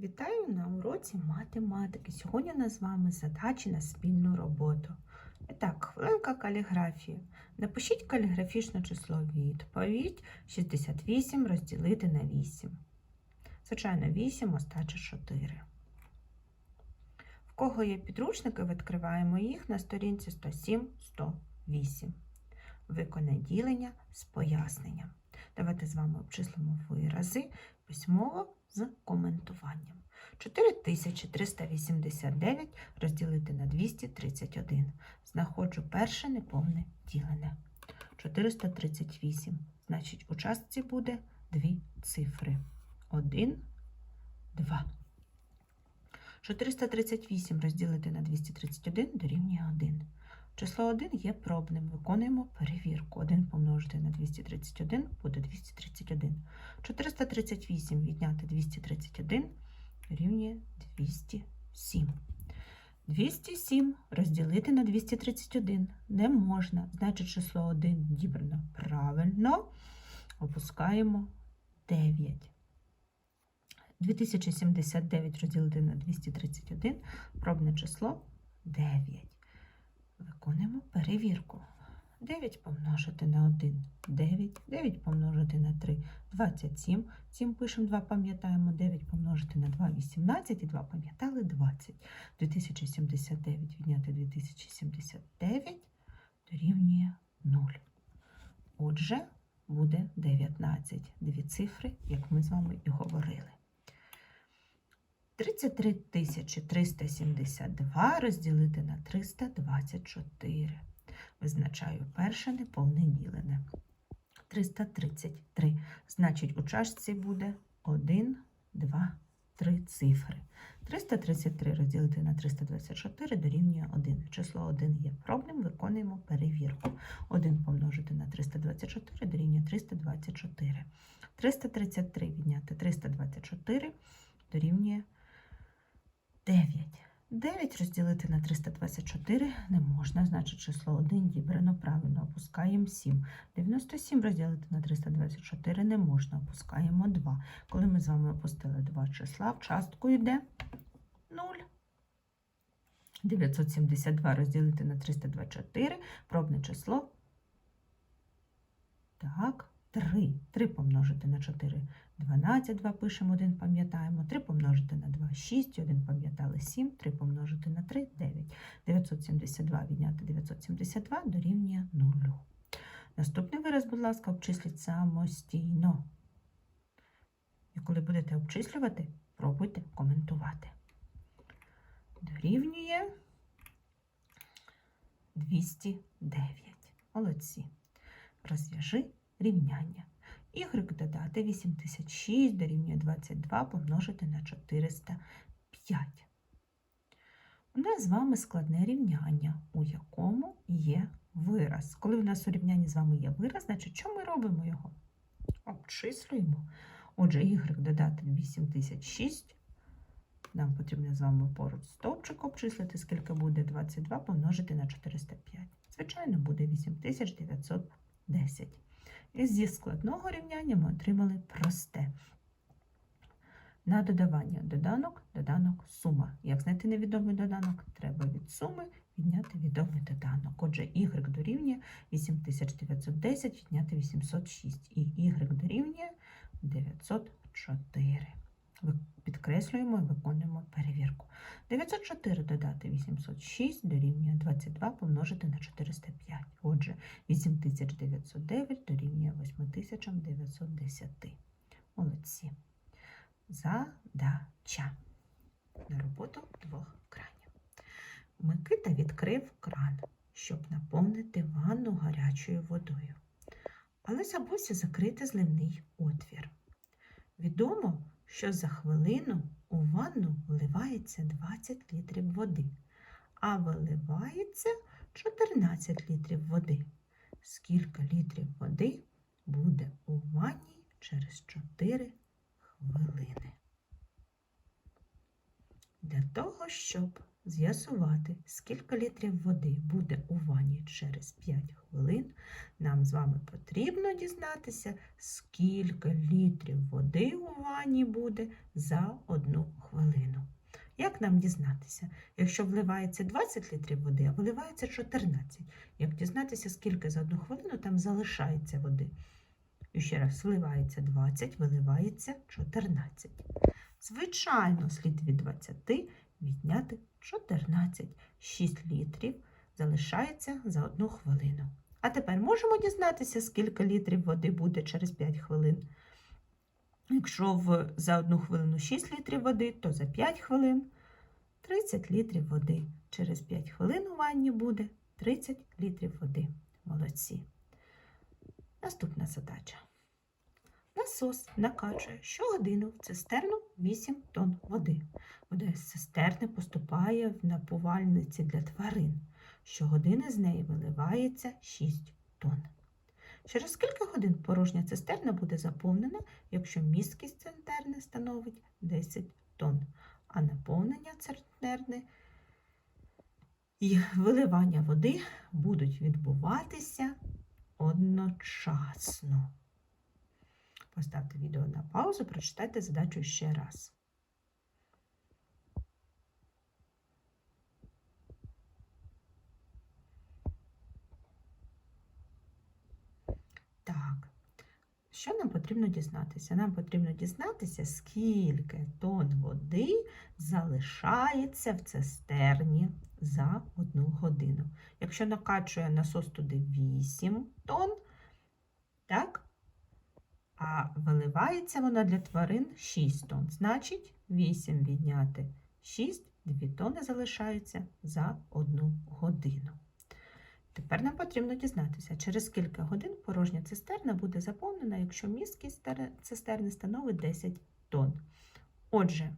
Вітаю на уроці математики. Сьогодні у нас з вами задачі на спільну роботу. І так, хвилинка каліграфії. Напишіть каліграфічне число відповідь 68 розділити на 8. Звичайно, 8 остача 4. В кого є підручники, відкриваємо їх на сторінці 107-108. Виконай ділення з поясненням. Давайте з вами обчислимо вирази письмово з коментуванням. 4389 розділити на 231. Знаходжу перше неповне ділене. 438. Значить, у частці буде дві цифри. 1, 2. 438 розділити на 231 дорівнює 1. Число 1 є пробним. Виконуємо перевірку. 1 помножити на 231 буде 231. 438 відняти 231 рівнює 207. 207 розділити на 231 не можна. Значить, число 1 дібрано правильно. Опускаємо 9. 2079 розділити на 231 пробне число 9. Виконуємо перевірку. 9 помножити на 1 9, 9 помножити на 3 27. 7 пишемо 2, пам'ятаємо, 9 помножити на 2 18 і 2 пам'ятали 20. 2079 відняти 2079 дорівнює 0. Отже, буде 19. Дві цифри, як ми з вами і говорили. 33 372 розділити на 324. Визначаю перше неповне ділене. 333. Значить, у чашці буде 1, 2, 3 цифри. 333 розділити на 324 дорівнює 1. Число 1 є пробним, виконуємо перевірку. 1 помножити на 324 дорівнює 324. 333 відняти 324 дорівнює 9. 9 розділити на 324 не можна, значить число 1 дібрано правильно, опускаємо 7. 97 розділити на 324 не можна, опускаємо 2. Коли ми з вами опустили 2 числа, в частку йде 0. 972 розділити на 324, пробне число. Так, 3. 3 помножити на 4 12, 2 пишемо, 1 пам'ятаємо, 3 помножити на 2 6, 1 пам'ятали 7, 3 помножити на 3 9. 972 відняти 972 дорівнює 0. Наступний вираз, будь ласка, обчисліть самостійно. І коли будете обчислювати, пробуйте коментувати. Дорівнює 209. Молодці. Розв'яжи рівняння. Y додати 8006 дорівнює 22 помножити на 405. У нас з вами складне рівняння, у якому є вираз. Коли у нас у рівнянні з вами є вираз, значить що ми робимо його? Обчислюємо. Отже, y додати 8006. Нам потрібно з вами поруч стовпчик обчислити, скільки буде 22 помножити на 405. Звичайно, буде 8910. І зі складного рівняння ми отримали просте. На додавання доданок, доданок, сума. Як знайти невідомий доданок? Треба від суми відняти відомий доданок. Отже, y дорівнює 8910 відняти 806. І y дорівнює 904. Підкреслюємо і виконуємо перевірку. 904 додати 806 дорівнює 22 помножити на 405. Отже, 8909 дорівнює 8910. Молодці. Задача. На роботу двох кранів. Микита відкрив кран, щоб наповнити ванну гарячою водою. Але забувся закрити зливний отвір. Відомо, що за хвилину у ванну вливається 20 літрів води, а виливається 14 літрів води. Скільки літрів води буде у ванні через 4 хвилини? Для того, щоб з'ясувати, скільки літрів води буде у ванні через 5 хвилин, нам з вами потрібно дізнатися, скільки літрів води у ванні буде за одну хвилину. Як нам дізнатися? Якщо вливається 20 літрів води, а виливається 14. Як дізнатися, скільки за одну хвилину там залишається води? І ще раз, вливається 20, виливається 14. Звичайно, слід від 20 відняти 14. 6 літрів залишається за одну хвилину. А тепер можемо дізнатися, скільки літрів води буде через 5 хвилин. Якщо в, за одну хвилину 6 літрів води, то за 5 хвилин 30 літрів води. Через 5 хвилин у ванні буде 30 літрів води. Молодці. Наступна задача. Насос накачує щогодину в цистерну 8 тонн води. З цистерни поступає в напувальниці для тварин. Щогодини з неї виливається 6 тонн. Через скільки годин порожня цистерна буде заповнена, якщо місткість цистерни становить 10 тонн, а наповнення цистерни і виливання води будуть відбуватися одночасно. Поставте відео на паузу, прочитайте задачу ще раз. Так, що нам потрібно дізнатися? Нам потрібно дізнатися, скільки тонн води залишається в цистерні за одну годину. Якщо накачує насос туди 8 тонн, так? А виливається вона для тварин 6 тонн. Значить, 8 відняти 6, 2 тонни залишаються за одну годину. Тепер нам потрібно дізнатися, через скільки годин порожня цистерна буде заповнена, якщо місткість цистерни становить 10 тонн. Отже,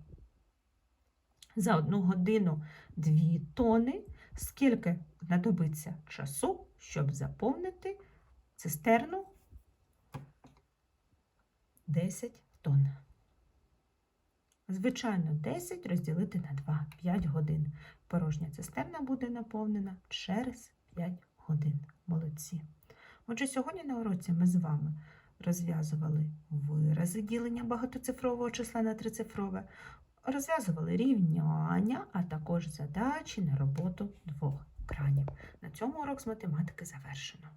за одну годину 2 тонни, скільки знадобиться часу, щоб заповнити цистерну 10 тонн. Звичайно, 10 розділити на 2 5 годин. Порожня цистерна буде наповнена через 5 годин. Молодці. Отже, сьогодні на уроці ми з вами розв'язували вирази ділення багатоцифрового числа на трицифрове, розв'язували рівняння, а також задачі на роботу двох кранів. На цьому урок з математики завершено.